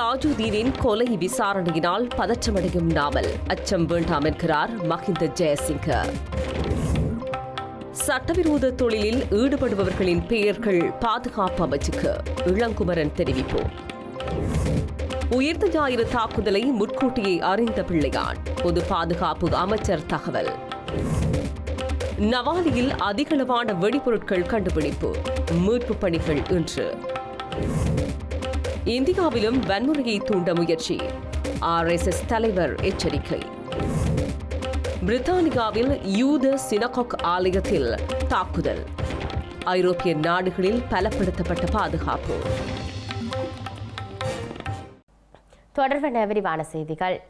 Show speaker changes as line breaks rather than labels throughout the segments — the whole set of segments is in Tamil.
தாஜுதீனின் கொலை விசாரணையினால் பதற்றமடையும் நாவல். அச்சம் வேண்டாம் என்கிறார் மஹிந்த ஜெயசிங்க. சட்டவிரோத தொழிலில் ஈடுபடுபவர்களின் பெயர்கள் பாதுகாப்பு அமைச்சுக்கு. இளங்குமரன் தெரிவிப்பு. உயிர்த்த ஞாயிறு தாக்குதலை முற்கூட்டியே அறிந்த பிள்ளையான். பொது பாதுகாப்பு அமைச்சர் தகவல். நவாலியில் அதிகளவான வெடிபொருட்கள் கண்டுபிடிப்பு. மீட்பு பணிகள் இன்று. இந்தியாவிலும் வன்முறையை தூண்ட முயற்சி. ஆர்எஸ்எஸ் தலைவர் எச்சரிக்கை. பிரித்தானியாவில் யூத சினகாக் ஆலயத்தில் தாக்குதல். ஐரோப்பிய நாடுகளில் பலப்படுத்தப்பட்ட பாதுகாப்பு.
தொடர்பான விரிவான செய்திகள்.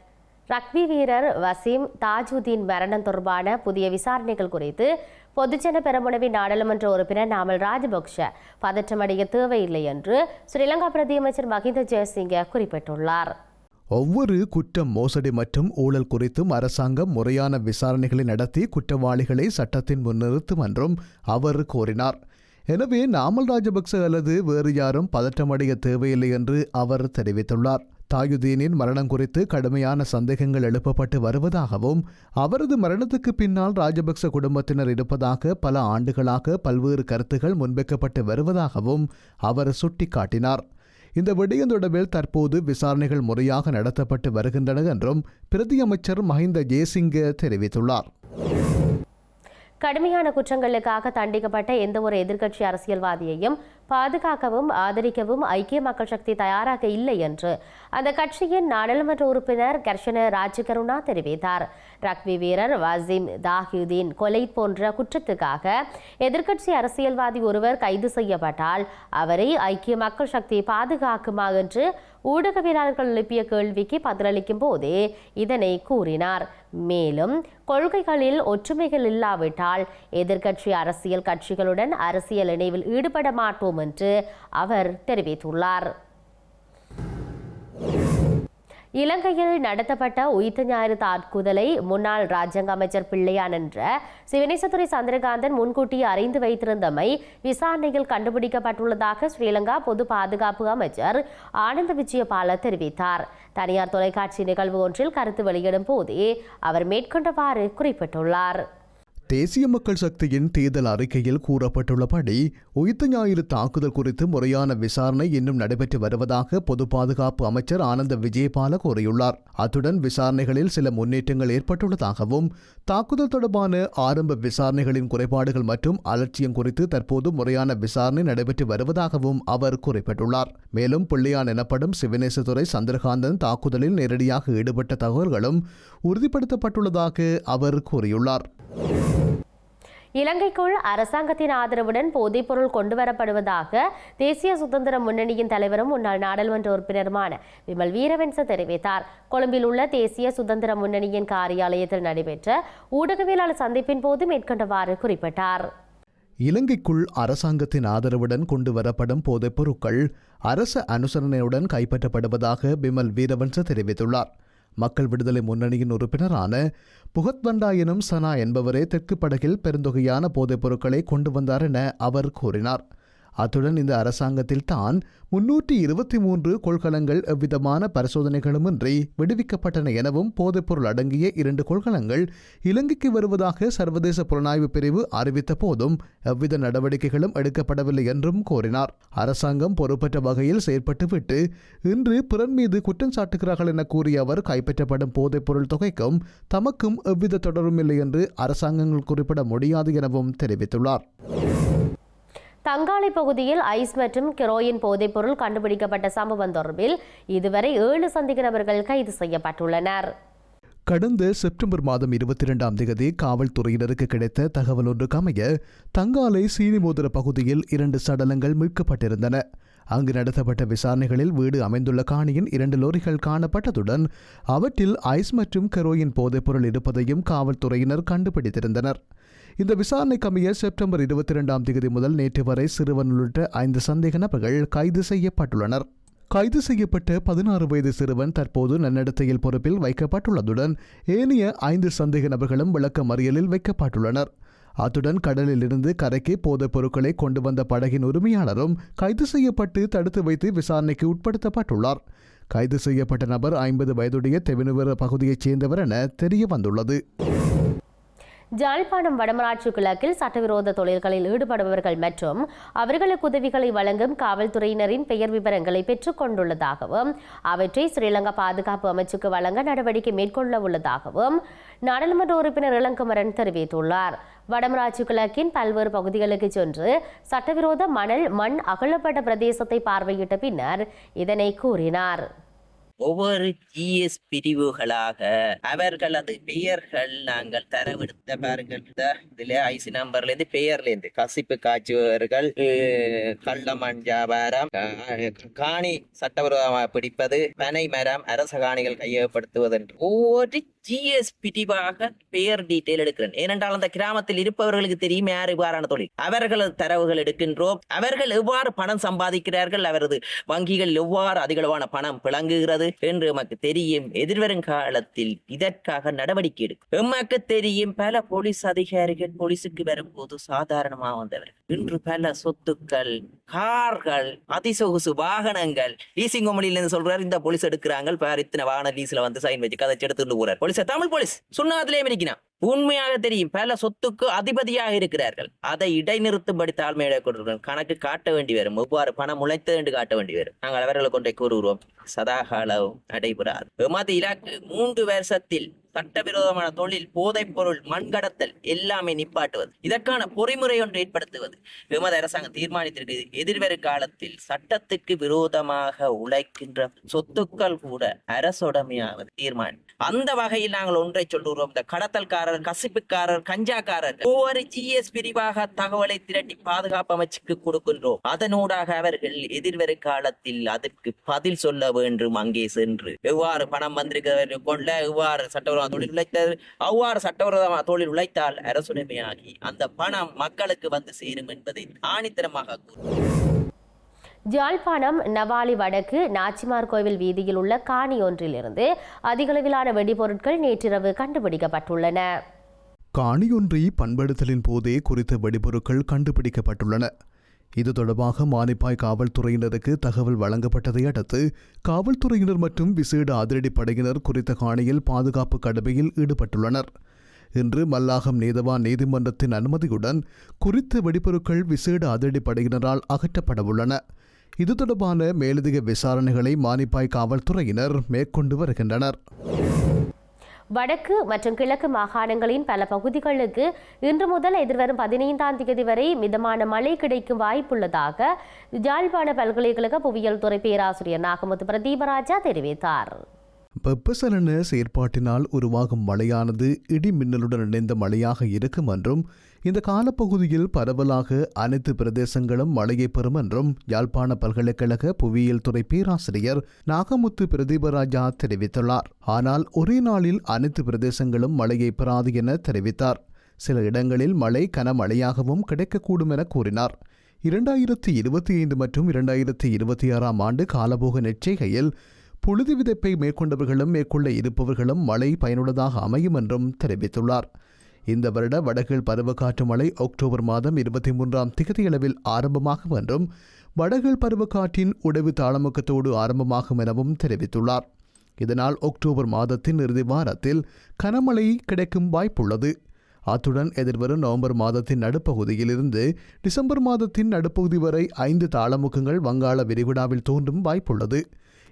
ரக்பி வீரர் வசீம் தாஜுதீன் மரணம் தொடர்பான புதிய விசாரணைகள் குறித்து பொதுஜன பெரமுனவின் நாடாளுமன்ற உறுப்பினர் நாமல் ராஜபக்ஷ பதற்றமடைய தேவையில்லை என்று ஸ்ரீலங்கா பிரதியமைச்சர் மஹிந்த ஜெயசிங்க குறிப்பிட்டுள்ளார்.
ஒவ்வொரு குற்றம் மோசடி மற்றும் ஊழல் குறித்தும் அரசாங்கம் முறையான விசாரணைகளை நடத்தி குற்றவாளிகளை சட்டத்தின் முன் நிறுத்தும் என்றும் அவர் கூறினார். எனவே நாமல் ராஜபக்ச அல்லது வேறு யாரும் பதற்றமடைய தேவையில்லை என்று அவர் தெரிவித்துள்ளார். தாயுதீனின் மரணம் குறித்து கடுமையான சந்தேகங்கள் எழுப்பப்பட்டு வருவதாகவும் அவரது மரணத்துக்கு பின்னால் ராஜபக்ச குடும்பத்தினர் இருப்பதாக பல ஆண்டுகளாக பல்வேறு கருத்துகள் முன்வைக்கப்பட்டு வருவதாகவும் அவர் சுட்டிக்காட்டினார். இந்த விடயம் தொடர்பில் தற்போது விசாரணைகள் முறையாக நடத்தப்பட்டு வருகின்றன என்றும் பிரதியமைச்சர் மஹிந்த ஜெயசிங்க தெரிவித்துள்ளார்.
கடுமையான குற்றங்களுக்காக தண்டிக்கப்பட்ட எந்த ஒரு எதிர்க்கட்சி அரசியல்வாதியையும் பாதுகாக்கவும் ஆதரிக்கவும் ஐக்கிய மக்கள் சக்தி தயாராக இல்லை என்று அந்த கட்சியின் நாடாளுமன்ற உறுப்பினர் கர்ஷன ராஜகருணா தெரிவித்தார். ரக்பி வீரர் வாசிம் தாஹியுதீன் கொலை போன்ற குற்றத்துக்காக எதிர்க்கட்சி அரசியல்வாதி ஒருவர் கைது செய்யப்பட்டால் அவரை ஐக்கிய மக்கள் சக்தி பாதுகாக்குமா என்று ஊடகவியலாளர்கள் எழுப்பிய கேள்விக்கு பதிலளிக்கும் போதே இதனை கூறினார். மேலும் கொள்கைகளில் ஒற்றுமைகள் இல்லாவிட்டால் எதிர்க்கட்சி அரசியல் கட்சிகளுடன் அரசியல் இணைவில் ஈடுபட மாட்டோம் என்று அவர் தெரிவித்துள்ளார். இலங்கையில் நடத்தப்பட்ட உயிர்த்த ஞாயிறு தாக்குதலை முன்னாள் ராஜாங்க அமைச்சர் பிள்ளையான் என்ற சிவனேசத்துறை சந்திரகாந்தன் முன்கூட்டியே அறிந்து வைத்திருந்தமை விசாரணையில் கண்டுபிடிக்கப்பட்டுள்ளதாக ஸ்ரீலங்கா பொது பாதுகாப்பு அமைச்சர் ஆனந்த விஜயபால தெரிவித்தார். தனியார் தொலைக்காட்சி நிகழ்வு ஒன்றில் கருத்து வெளியிடும் போதே அவர் மேற்கொண்டவாறு குறிப்பிட்டுள்ளார்.
தேசிய மக்கள் சக்தியின் தேர்தல் அறிக்கையில் கூறப்பட்டுள்ளபடி உயிர்த்த ஞாயிறு தாக்குதல் குறித்து முறையான விசாரணை இன்னும் நடைபெற்று வருவதாக பொது பாதுகாப்பு அமைச்சர் ஆனந்த விஜயபால கூறியுள்ளார். அத்துடன் விசாரணைகளில் சில முன்னேற்றங்கள் ஏற்பட்டுள்ளதாகவும் தாக்குதல் தொடர்பான ஆரம்ப விசாரணைகளின் குறைபாடுகள் மற்றும் அலட்சியம் குறித்து தற்போது முறையான விசாரணை நடைபெற்று வருவதாகவும் அவர் குறிப்பிட்டுள்ளார். மேலும் பிள்ளையான் எனப்படும் சிவனேசதுரை சந்திரகாந்தன் தாக்குதலில் நேரடியாக ஈடுபட்ட தகவல்களும் உறுதிப்படுத்தப்பட்டுள்ளதாக அவர் கூறியுள்ளார்.
இலங்கைக்குள் அரசாங்கத்தின் ஆதரவுடன் போதைப்பொருள் கொண்டுவரப்படுவதாக தேசிய சுதந்திர முன்னணியின் தலைவரும் முன்னாள் நாடாளுமன்ற உறுப்பினருமான விமல் வீரவன்ச தெரிவித்தார். கொழும்பில் உள்ள தேசிய சுதந்திர முன்னணியின் காரியாலயத்தில் நடைபெற்ற ஊடகவியலாளர் சந்திப்பின் போது மேற்கொண்டவாறு குறிப்பிட்டார்.
இலங்கைக்குள் அரசாங்கத்தின் ஆதரவுடன் கொண்டு வரப்படும் போதைப் பொருட்கள் அரச அனுசரணையுடன் கைப்பற்றப்படுவதாக பிமல் வீரவன்ச தெரிவித்துள்ளார். மக்கள் விடுதலை முன்னணியின் உறுப்பினரான புகத்வண்டா எனும் சனா என்பவரே தெற்கு படகில் பெருந்தொகையான போதைப் பொருட்களை கொண்டு வந்தார் என அவர் கூறினார். அத்துடன் இந்த அரசாங்கத்தில் தான் முன்னூற்றி இருபத்தி மூன்று கொள்கலங்கள் எவ்விதமான பரிசோதனைகளுமின்றி விடுவிக்கப்பட்டன எனவும் போதைப்பொருள் அடங்கிய இரண்டு கொள்கலங்கள் இலங்கைக்கு வருவதாக சர்வதேச புலனாய்வு பிரிவு அறிவித்த போதும் எவ்வித நடவடிக்கைகளும் எடுக்கப்படவில்லை என்றும் கோரினார் அரசாங்கம் பொறுப்பற்ற வகையில் செயற்பட்டுவிட்டு இன்று பிறன் மீது குற்றம் சாட்டுகிறார்கள் என கூறிய அவர் கைப்பற்றப்படும் போதைப்பொருள் தொகைக்கும் தமக்கும் எவ்வித தொடரும் இல்லை என்று அரசாங்கங்கள் குறிப்பிட முடியாது எனவும் தெரிவித்துள்ளார்.
தங்காலை பகுதியில் ஐஸ் மற்றும் கெரோயின் போதைப்பொருள் கண்டுபிடிக்கப்பட்ட சம்பவம் தொடர்பில் இதுவரை ஏழு சந்தேக நபர்கள் கைது செய்யப்பட்டுள்ளனர்.
கடந்த செப்டம்பர் மாதம் இருபத்தி இரண்டாம் தேதி காவல்துறையினருக்கு கிடைத்த தகவல் ஒன்றுக்கு அமைய தங்காலை சீனிமோதிர பகுதியில் இரண்டு சடலங்கள் மீட்கப்பட்டிருந்தன. அங்கு நடத்தப்பட்ட விசாரணைகளில் வீடு அமைந்துள்ள காணியின் இரண்டு லோரிகள் காணப்பட்டதுடன் அவற்றில் ஐஸ் மற்றும் கெரோயின் போதைப்பொருள் இருப்பதையும் காவல்துறையினர் கண்டுபிடித்திருந்தனர். இந்த விசாரணைக்கமைய செப்டம்பர் இருபத்தி இரண்டாம் தேதி முதல் நேற்று வரை சிறுவன் உள்ளிட்ட ஐந்து சந்தேக நபர்கள் கைது செய்யப்பட்டுள்ளனர். கைது செய்யப்பட்ட பதினாறு வயது சிறுவன் தற்போது நன்னடத்தையில் பொறுப்பில் வைக்கப்பட்டுள்ளதுடன் ஏனைய ஐந்து சந்தேக நபர்களும் விளக்க மறியலில் வைக்கப்பட்டுள்ளனர். அத்துடன் கடலில் இருந்து கரைக்கு போதைப் பொருட்களை கொண்டு வந்த படகின் உரிமையாளரும் கைது செய்யப்பட்டு தடுத்து வைத்து விசாரணைக்கு உட்படுத்தப்பட்டுள்ளார். கைது செய்யப்பட்ட நபர் ஐம்பது வயதுடைய தெவினுவர பகுதியைச் சேர்ந்தவர் என தெரிய வந்துள்ளது
ஜாழ்ப்பாணம் வடமராட்சி கிழக்கில் சட்டவிரோத தொழில்களில் ஈடுபடுபவர்கள் மற்றும் அவர்களுக்கு உதவிகளை வழங்கும் காவல்துறையினரின் பெயர் விவரங்களை பெற்றுக் கொண்டுள்ளதாகவும் அவற்றை ஸ்ரீலங்கா பாதுகாப்பு அமைச்சுக்கு வழங்க நடவடிக்கை மேற்கொள்ள உள்ளதாகவும் நாடாளுமன்ற உறுப்பினர் இளங்குமரன் தெரிவித்துள்ளார். வடமராட்சி கிழக்கின் பல்வேறு பகுதிகளுக்கு சென்று சட்டவிரோத மணல் மண் அகழப்பட்ட பிரதேசத்தை பார்வையிட்ட பின்னர் இதனை கூறினார்.
ஒவ்வொரு ஜிஎஸ் பிரிவுகளாக அவர்களது பெயர்கள் நாங்கள் தரவெடுத்த பாருங்கள். இதுல ஐசி நம்பர்ல இருந்து பெயர்ல இருந்து கசிப்பு காய்ச்சுவர்கள் அஹ், கள்ளமண் வியாபாரம் காணி சட்டவிரோதமாக பிடிப்பது பனை மரம் அரச காணிகள் கையகப்படுத்துவது என்று ஒவ்வொரு ஜிஎஸ் பிரிவாக பெயர் டீட்டெயில் எடுக்கிறேன். ஏனென்றால் அந்த கிராமத்தில் இருப்பவர்களுக்கு தெரியும் யார் இவ்வாறான தொழில்? அவர்களது தரவுகள் எடுக்கின்றோம். அவர்கள் எவ்வாறு பணம் சம்பாதிக்கிறார்கள்? அவரது வங்கிகள் எவ்வாறு அதிகளவான பணம் பிளங்குகிறது? என்று எமக்கு தெரியும். எதிர்வரும் காலத்தில் இதற்காக நடவடிக்கை எடுக்கும். எமக்கு தெரியும் பல போலீஸ் அதிகாரிகள் போலீஸுக்கு வரும்போது சாதாரணமாக வந்தவர் இன்று பல சொத்துக்கள் கார்கள் அதிசொகுசு வாகனங்கள் லீசிங் கம்பெனில இருந்து சொல்றாரு இந்த போலீஸ் எடுக்கிறாங்க. பார் இத்தனை வாகன லீஸ்ல வந்து சைன் வச்சு கதை எடுத்துட்டு போறார். போலீஸ்? தமிழ் போலீஸ். சுண்ணாத்திலே இருக்கிறான் உண்மையாக தெரியும். பல சொத்துக்கு அதிபதியாக இருக்கிறார்கள். அதை இடைநிறுத்தும்படி தாழ்மையிட கொடுக்கிறோம் கணக்கு காட்ட வேண்டி வரும். எவ்வாறு பணம் உழைத்தது என்று காட்ட வேண்டி வரும். நாங்கள் அவர்களை கொண்டே கூறுகிறோம். சதாகாலம் நடைபெறாது. எமது இலக்கு மூன்று வருஷத்தில் சட்டவிரோதமான தொழில் போதைப் பொருள் மண்கடத்தல் எல்லாமே நிப்பாட்டுவது. இதற்கான பொறிமுறை ஒன்று ஏற்படுத்துவது. விமத அரசாங்கம் தீர்மானித்திருக்கு எதிர்வரும் காலத்தில் சட்டத்துக்கு விரோதமாக உழைக்கின்ற சொத்துக்கள் கூட அரசுடமையாவது தீர்மானம். அந்த வகையில் நாங்கள் ஒன்றை சொல்லுகிறோம். இந்த கடத்தல்காரர் கசிப்புக்காரர் கஞ்சாக்காரர். ஒவ்வொரு ஜிஎஸ் பிரிவாக தகவலை திரட்டி பாதுகாப்பு அமைச்சுக்கு கொடுக்கின்றோம். அதனூடாக அவர்கள் எதிர்வரும் காலத்தில் அதற்கு பதில் சொல்ல வேண்டும் அங்கே சென்று. எவ்வாறு பணம் வந்திருக்கிறது கொள்ள எவ்வாறு சட்டவிரோத தொழில் உழைத்தது அவ்வாறு சட்டவிரோத தொழில் உழைத்தால் அரசுடைமையாகி அந்த பணம் மக்களுக்கு வந்து சேரும் என்பதை ஆணித்தரமாக கூறுகிறோம்
ஜாழ்ப்பாணம் நவாலி வடக்கு நாச்சிமார் கோவில் வீதியில் உள்ள காணி ஒன்றிலிருந்து அதிகளவிலான வெடிபொருட்கள் நேற்றிரவு கண்டுபிடிக்கப்பட்டுள்ளன.
காணியொன்றை பண்படுத்தலின் போதே குறித்த வெடிபொருட்கள் கண்டுபிடிக்கப்பட்டுள்ளன. இது தொடர்பாக மானிப்பாய் காவல்துறையினருக்கு தகவல் வழங்கப்பட்டதை அடுத்து காவல்துறையினர் மற்றும் விசேட அதிரடிப்படையினர் குறித்த காணியில் பாதுகாப்பு கடமையில் ஈடுபட்டுள்ளனர். இன்று மல்லாகம் நீதவான் நீதிமன்றத்தின் அனுமதியுடன் குறித்த வெடிபொருட்கள் விசேட அதிரடிப்படையினரால் அகற்றப்படவுள்ளன. இது தொடர்பான மேலதிக விசாரணைகளை மானிப்பாய் காவல்துறையினர் மேற்கொண்டு வருகின்றனர்.
வடக்கு மற்றும் கிழக்கு மாகாணங்களின் பல பகுதிகளுக்கு இன்று முதல் எதிர்வரும் பதினைந்தாம் தேதி வரை மிதமான மழை கிடைக்கும் வாய்ப்புள்ளதாக ஜாழ்ப்பாண பல்கலைக்கழக புவியியல் துறை பேராசிரியர் நாகமுத்து பிரதீபராஜா தெரிவித்தார்.
வெப்பசலன செயற்பாட்டினால் உருவாகும் மழையானது இடி மின்னலுடன் இணைந்த மழையாக இருக்கும் என்றும் இந்த காலப்பகுதியில் பரவலாக அனைத்து பிரதேசங்களும் மழையை பெறும் என்றும் யாழ்ப்பாண பல்கலைக்கழக புவியியல் துறை பேராசிரியர் நாகமுத்து பிரதீபராஜா தெரிவித்துள்ளார். ஆனால் ஒரே நாளில் அனைத்து பிரதேசங்களும் மழையை பெறாது என தெரிவித்தார். சில இடங்களில் மழை கனமழையாகவும் கிடைக்கக்கூடும் என கூறினார். இரண்டாயிரத்தி இருபத்தி ஐந்து மற்றும் இரண்டாயிரத்தி இருபத்தி ஆறாம் ஆண்டு காலபோக நெச்சைகையில் புழுதி விதைப்பை மேற்கொண்டவர்களும் மேற்கொள்ள இருப்பவர்களும் மழை பயனுள்ளதாக அமையும் என்றும் தெரிவித்துள்ளார். இந்த வருட வடகிழ் பருவக்காற்று மழை அக்டோபர் மாதம் இருபத்தி மூன்றாம் திகதியளவில் ஆரம்பமாகும் என்றும் வடகிழ் பருவக்காற்றின் உடவு தாளமுக்கத்தோடு ஆரம்பமாகும் எனவும் தெரிவித்துள்ளார். இதனால் அக்டோபர் மாதத்தின் இறுதி வாரத்தில் கனமழை கிடைக்கும் வாய்ப்புள்ளது. அத்துடன் எதிர்வரும் நவம்பர் மாதத்தின் நடுப்பகுதியிலிருந்து டிசம்பர் மாதத்தின் நடுப்பகுதி வரை ஐந்து தாளமுக்கங்கள் வங்காள விரிகுடாவில் தோன்றும் வாய்ப்புள்ளது.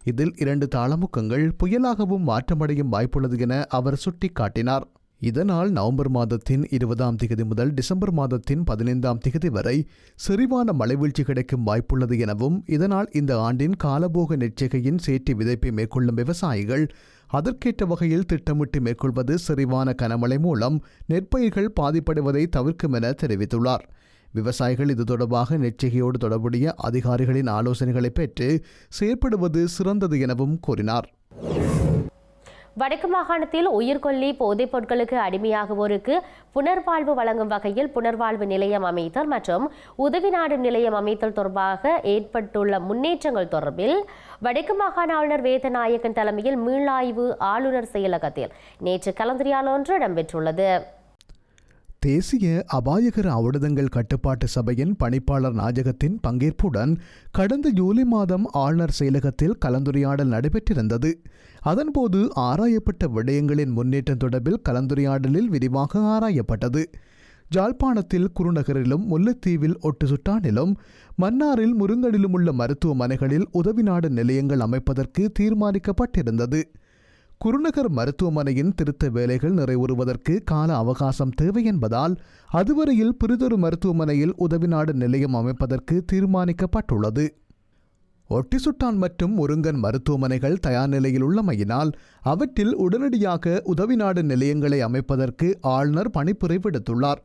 இதில் இரண்டு தாளமுக்கங்கள் புயலாகவும் மாற்றமடையும் வாய்ப்புள்ளது என அவர் சுட்டிக்காட்டினார். இதனால் நவம்பர் மாதத்தின் இருபதாம் திகதி முதல் டிசம்பர் மாதத்தின் பதினைந்தாம் திகதி வரை செறிவான மழைவீழ்ச்சி கிடைக்கும் வாய்ப்புள்ளது எனவும் இதனால் இந்த ஆண்டின் காலபோக நெச்சரிக்கையின் சேற்றி விதைப்பை மேற்கொள்ளும் விவசாயிகள் அதற்கேற்ற வகையில் திட்டமிட்டு மேற்கொள்வது செறிவான கனமழை மூலம் நெற்பயிர்கள் பாதிப்படைவதை தவிர்க்கும் என தெரிவித்துள்ளார். விவசாயிகள் இது தொடர்பாக நெச்சரிக்கையோடு தொடர்புடைய அதிகாரிகளின் ஆலோசனைகளை பெற்று செயற்படுவது சிறந்தது எனவும் கூறினார்.
வடக்கு மாகாணத்தில் உயிர்கொல்லி போதைப் பொருட்களுக்கு அடிமையாகுவோருக்கு புனர்வாழ்வு வழங்கும் வகையில் புனர்வாழ்வு நிலையம் அமைத்தல் மற்றும் உதவி நாடும் நிலையம் அமைத்தல் தொடர்பாக ஏற்பட்டுள்ள முன்னேற்றங்கள் தொடர்பில் வடக்கு மாகாண ஆளுநர் வேதநாயகன் தலைமையில் மீளாய்வு ஆளுநர் செயலகத்தில் நேற்று கலந்துரையாடல் ஒன்று இடம்பெற்றுள்ளது.
தேசிய அபாயகர அவடுதங்கள் கட்டுப்பாட்டு சபையின் பணிப்பாளர் நாஜகத்தின் பங்கேற்புடன் கடந்த ஜூலை மாதம் ஆளுநர் செயலகத்தில் கலந்துரையாடல் நடைபெற்றிருந்தது. அதன்போது ஆராயப்பட்ட விடயங்களின் முன்னேற்றம் தொடர்பில் கலந்துரையாடலில் விரிவாக ஆராயப்பட்டது. ஜாழ்ப்பாணத்தில் குருநகரிலும் முல்லைத்தீவில் ஒட்டு சுட்டானிலும் மன்னாரில் முருங்கனிலும் உள்ள மருத்துவமனைகளில் உதவி நாடு நிலையங்கள் அமைப்பதற்கு தீர்மானிக்கப்பட்டிருந்தது. குருநகர் மருத்துவமனையின் திருத்த வேலைகள் நிறைவுறுவதற்கு கால அவகாசம் தேவை என்பதால் அதுவரையில் பிறிதொரு மருத்துவமனையில் உதவிநாடு நிலையம் அமைப்பதற்கு தீர்மானிக்கப்பட்டுள்ளது. ஒட்டிசுட்டான் மற்றும் முருங்கன் மருத்துவமனைகள் தயார் நிலையில் உள்ளமையினால் அவற்றில் உடனடியாக உதவிநாடு நிலையங்களை அமைப்பதற்கு ஆளுநர் பணிப்புரை விடுத்துள்ளார்.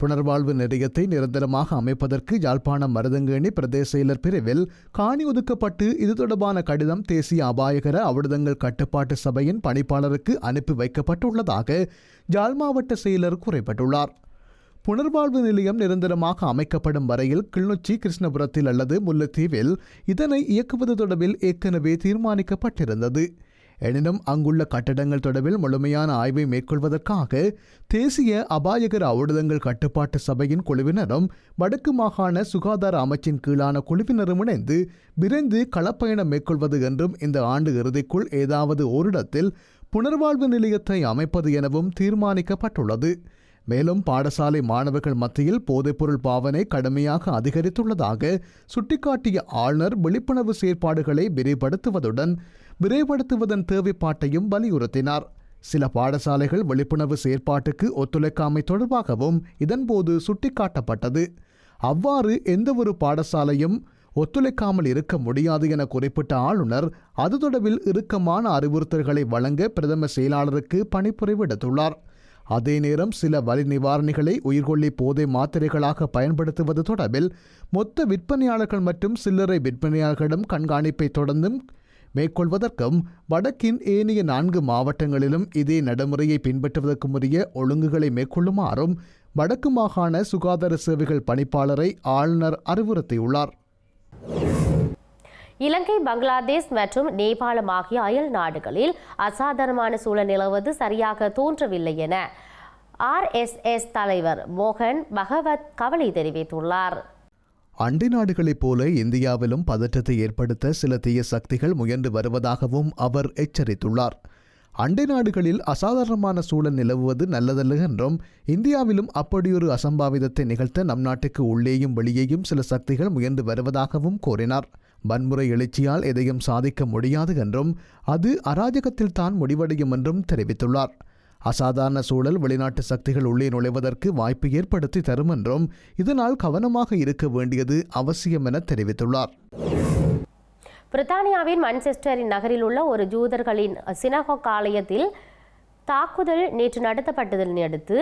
புனர்வாழ்வு நிலையத்தை நிரந்தரமாக அமைப்பதற்கு யாழ்ப்பாணம் மருதங்கேணி பிரதேச செயலர் பிரிவில் காணி ஒதுக்கப்பட்டு இது தொடர்பான கடிதம் தேசிய அபாயகர அவிடுதங்கள் கட்டுப்பாட்டு சபையின் பணிப்பாளருக்கு அனுப்பி வைக்கப்பட்டுள்ளதாக யாழ் மாவட்ட செயலர் குறிப்பிட்டுள்ளார். புனர்வாழ்வு நிலையம் நிரந்தரமாக அமைக்கப்படும் வரையில் கிளிநொச்சி கிருஷ்ணபுரத்தில் அல்லது முல்லைத்தீவில் இதனை இயக்குவது தொடர்பில் ஏற்கனவே தீர்மானிக்கப்பட்டிருந்தது. எனினும் அங்குள்ள கட்டடங்கள் தொடர்பில் முழுமையான ஆய்வை மேற்கொள்வதற்காக தேசிய அபாயகர ஊடகங்கள் கட்டுப்பாட்டு சபையின் குழுவினரும் வடக்கு மாகாண சுகாதார அமைச்சின் கீழான குழுவினரும் இணைந்து விரைந்து களப்பயணம் மேற்கொள்வது என்றும் இந்த ஆண்டு இறுதிக்குள் ஏதாவது ஓரிடத்தில் புனர்வாழ்வு நிலையத்தை அமைப்பது எனவும் தீர்மானிக்கப்பட்டுள்ளது. மேலும் பாடசாலை மாணவர்கள் மத்தியில் போதைப்பொருள் பாவனை கடுமையாக அதிகரித்துள்ளதாக சுட்டிக்காட்டிய ஆளுநர் விழிப்புணர்வு செயற்பாடுகளை விரிவுபடுத்துவதுடன் விரைவடுத்துவதன் தேவைப்பாட்டையும் வலியுறுத்தினார். சில பாடசாலைகள் விழிப்புணர்வு செயற்பாட்டுக்கு ஒத்துழைக்காமை தொடர்பாகவும் இதன்போது சுட்டிக்காட்டப்பட்டது. அவ்வாறு எந்தவொரு பாடசாலையும் ஒத்துழைக்காமல் இருக்க முடியாது என குறிப்பிட்ட ஆளுநர் அது தொடர்பில் இறுக்கமான அறிவுறுத்தல்களை வழங்க பிரதம செயலாளருக்கு பணிப்புரை விடுத்துள்ளார் அதே நேரம் சில வலி நிவாரணிகளை உயிர்கொல்லி போதை மாத்திரைகளாக பயன்படுத்துவது தொடர்பில் மொத்த விற்பனையாளர்கள் மற்றும் சில்லறை விற்பனையாளர்களிடம் கண்காணிப்பை தொடர்ந்தும் மேற்கொள்வதற்கும் வடக்கின் ஏனைய நான்கு மாவட்டங்களிலும் இதே நடைமுறையை பின்பற்றுவதற்குரிய உரிய ஒழுங்குகளை மேற்கொள்ளுமாறும் வடக்கு மாகாண சுகாதார சேவைகள் பணிப்பாளரை ஆளுநர் அறிவுறுத்தியுள்ளார்.
இலங்கை பங்களாதேஷ் மற்றும் நேபாளம் ஆகிய அயல் நாடுகளில் அசாதாரணமான சூழல் நிலவுவது சரியாக தோன்றவில்லை என ஆர்எஸ்எஸ் தலைவர் மோகன் பகவத் கவலை தெரிவித்துள்ளார்.
அண்டை நாடுகளைப் போல இந்தியாவிலும் பதற்றத்தை ஏற்படுத்த சில தீய சக்திகள் முயன்று வருவதாகவும் அவர் எச்சரித்துள்ளார். அண்டை நாடுகளில் அசாதாரணமான சூழல் நிலவுவது நல்லதல்ல என்றும் இந்தியாவிலும் அப்படியொரு அசம்பாவிதத்தை நிகழ்த்த நம் நாட்டுக்கு உள்ளேயும் வெளியேயும் சில சக்திகள் முயன்று வருவதாகவும் கூறினார். வன்முறை எழுச்சியால் எதையும் சாதிக்க முடியாது என்றும் அது அராஜகத்தில் தான் முடிவடையும் என்றும் தெரிவித்துள்ளார். அசாதாரண சூழல் வெளிநாட்டு சக்திகள் உள்ளே நுழைவதற்கு வாய்ப்பு ஏற்படுத்தி தரும் என்றும் இதனால் கவனமாக இருக்க வேண்டியது அவசியம் என தெரிவித்துள்ளார்.
பிரித்தானியாவின் மான்செஸ்டரின் நகரில் உள்ள ஒரு ஜூதர்களின் சினகோக் ஆலயத்தில் தாக்குதல் நேற்று நடத்தப்பட்டதனை அடுத்து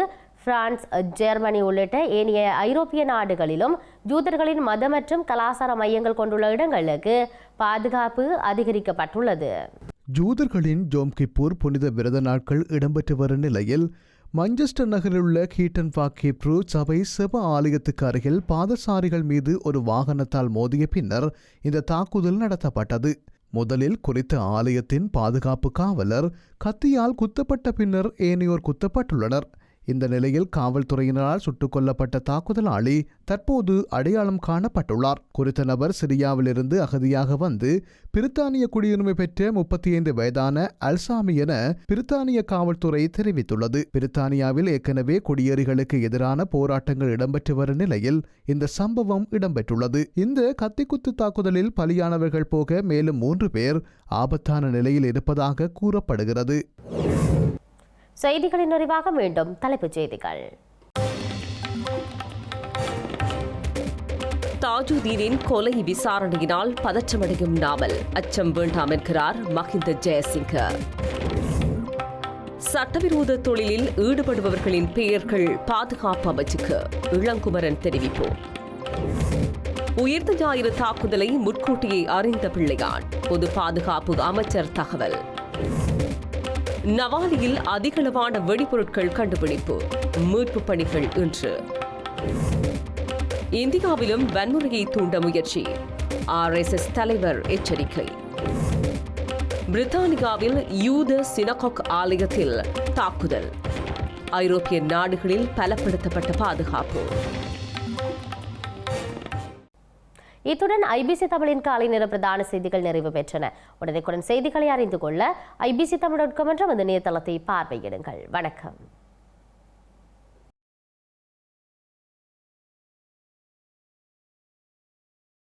பிரான்ஸ் ஜெர்மனி உள்ளிட்ட ஏனைய ஐரோப்பிய நாடுகளிலும் ஜூதர்களின் மத மற்றும் கலாச்சார மையங்கள் கொண்டுள்ள இடங்களுக்கு பாதுகாப்பு அதிகரிக்கப்பட்டுள்ளது.
ஜூதர்களின் ஜோம் கிப்பூர் புனித விரத நாட்கள் இடம்பெற்று வரும் நிலையில் மஞ்சஸ்டர் நகரிலுள்ள கீட்டன் பாக் ஹீப்ரூ சபை செப ஆலயத்துக்கு அருகில் பாதசாரிகள் மீது ஒரு வாகனத்தால் மோதிய பின்னர் இந்த தாக்குதல் நடத்தப்பட்டது. முதலில் குறித்த ஆலயத்தின் பாதுகாப்பு காவலர் கத்தியால் குத்தப்பட்ட பின்னர் ஏனையோர் குத்தப்பட்டுள்ளனர். இந்த நிலையில் காவல்துறையினரால் சுட்டுக் கொல்லப்பட்ட தாக்குதலாளி தற்போது அடையாளம் காணப்பட்டுள்ளார். குறித்த நபர் சிரியாவிலிருந்து அகதியாக வந்து பிரித்தானிய குடியுரிமை பெற்ற முப்பத்தி ஐந்து வயதான அல்சாமி என பிரித்தானிய காவல்துறை தெரிவித்துள்ளது. பிரித்தானியாவில் ஏற்கனவே குடியேறிகளுக்கு எதிரான போராட்டங்கள் இடம்பெற்று வரும் நிலையில் இந்த சம்பவம் இடம்பெற்றுள்ளது. இந்த கத்திக்குத்து தாக்குதலில் பலியானவர்கள் போக மேலும் மூன்று பேர் ஆபத்தான நிலையில் இருப்பதாக கூறப்படுகிறது.
செய்திகளின் நிறைவாக மீண்டும் தலைப்புச் செய்திகள்.
தாஜுதீனின் கொலை விசாரணையினால் பதற்றமடையும் நாமல் அச்சம் வேண்டாம் என்கிறார் மஹிந்த ஜெயசிங்க. சட்டவிரோத தொழிலில் ஈடுபடுபவர்களின் பெயர்கள் பாதுகாப்பு அமைச்சுக்கு. இளங்குமரன் தெரிவிப்பு. உயிர்த்த ஞாயிறு தாக்குதலை முன்கூட்டியே அறிந்த பிள்ளையான். பொது பாதுகாப்பு அமைச்சர் தகவல். நவாலியில் அதிகளவான வெடிபொருட்கள் கண்டுபிடிப்பு. மீட்பு பணிகள் இன்று. இந்தியாவிலும் வன்முறையை தூண்ட முயற்சி. ஆர்எஸ்எஸ் தலைவர் எச்சரிக்கை. பிரித்தானியாவில் யூத சினகாக் ஆலயத்தில் தாக்குதல். ஐரோப்பிய நாடுகளில் பலப்படுத்தப்பட்ட பாதுகாப்பு.
இத்துடன் ஐபிசி தமிழின் காலை நேர பிரதான செய்திகள் நிறைவு பெற்றன. உடனுக்குடன் செய்திகளை அறிந்து கொள்ள ஐபிசி தமிழ் டாட் காம் என்ற வந்து இணையதளத்தை பார்வையிடுங்கள். வணக்கம்.